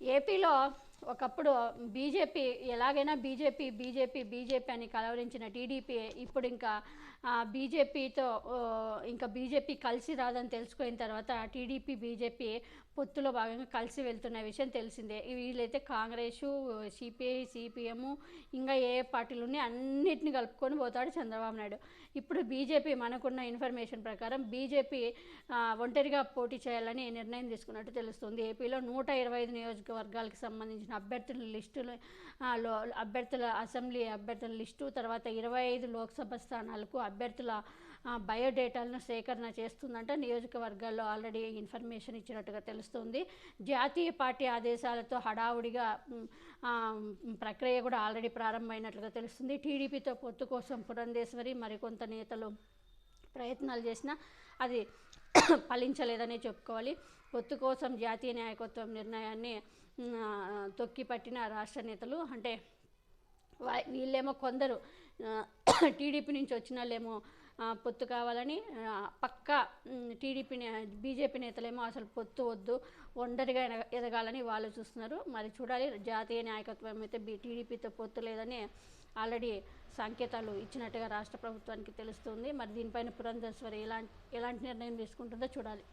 ఏపీలో ఒకప్పుడు బీజేపీ ఎలాగైనా బీజేపీ బీజేపీ బీజేపీ అని కలవరించిన టీడీపీ ఇప్పుడు ఇంకా బీజేపీతో ఇంకా బీజేపీ కలిసి రాదని తెలుసుకున్న తర్వాత టీడీపీ బీజేపీ పొత్తులో భాగంగా కలిసి వెళ్తున్న విషయం తెలిసిందే. వీళ్ళైతే కాంగ్రెస్ సిపిఐ సిపిఎం ఇంకా ఏ పార్టీలుని పార్టీలు ఉన్నాయి అన్నిటిని కలుపుకొని పోతాడు చంద్రబాబు నాయుడు. ఇప్పుడు బీజేపీ మనకున్న ఇన్ఫర్మేషన్ ప్రకారం బీజేపీ ఒంటరిగా పోటీ చేయాలని నిర్ణయం తీసుకున్నట్టు తెలుస్తుంది. ఏపీలో నూట ఇరవై ఐదు నియోజకవర్గాలకు సంబంధించిన అభ్యర్థుల లిస్టులు అభ్యర్థుల అసెంబ్లీ అభ్యర్థుల లిస్టు తర్వాత ఇరవై ఐదు లోక్సభ స్థానాలకు అభ్యర్థుల బయోడేటాలను సేకరణ చేస్తుందంట. నియోజకవర్గాల్లో ఆల్రెడీ ఇన్ఫర్మేషన్ ఇచ్చినట్టుగా తెలుస్తుంది. జాతీయ పార్టీ ఆదేశాలతో హడావుడిగా ప్రక్రియ కూడా ఆల్రెడీ ప్రారంభమైనట్లుగా తెలుస్తుంది. టీడీపీతో పొత్తు కోసం పురంధేశ్వరి మరికొంత నేతలు ప్రయత్నాలు చేసినా అది ఫలించలేదనే చెప్పుకోవాలి. పొత్తు కోసం జాతీయ నాయకత్వం నిర్ణయాన్ని తొక్కిపట్టిన రాష్ట్ర నేతలు అంటే వీళ్ళేమో కొందరు టీడీపీ నుంచి వచ్చిన వాళ్ళేమో పొత్తు కావాలని పక్క టీడీపీ నే- బీజేపీ నేతలేమో అసలు పొత్తు వద్దు ఒంటరిగా ఎదగాలని వాళ్ళు చూస్తున్నారు. మరి చూడాలి జాతీయ నాయకత్వం అయితే బీ టీడీపీతో పొత్తు లేదని ఆల్రెడీ సంకేతాలు ఇచ్చినట్టుగా రాష్ట్ర ప్రభుత్వానికి తెలుస్తుంది. మరి దీనిపైన పురంధేశ్వరి ఎలాంటి ఎలాంటి నిర్ణయం తీసుకుంటుందో చూడాలి.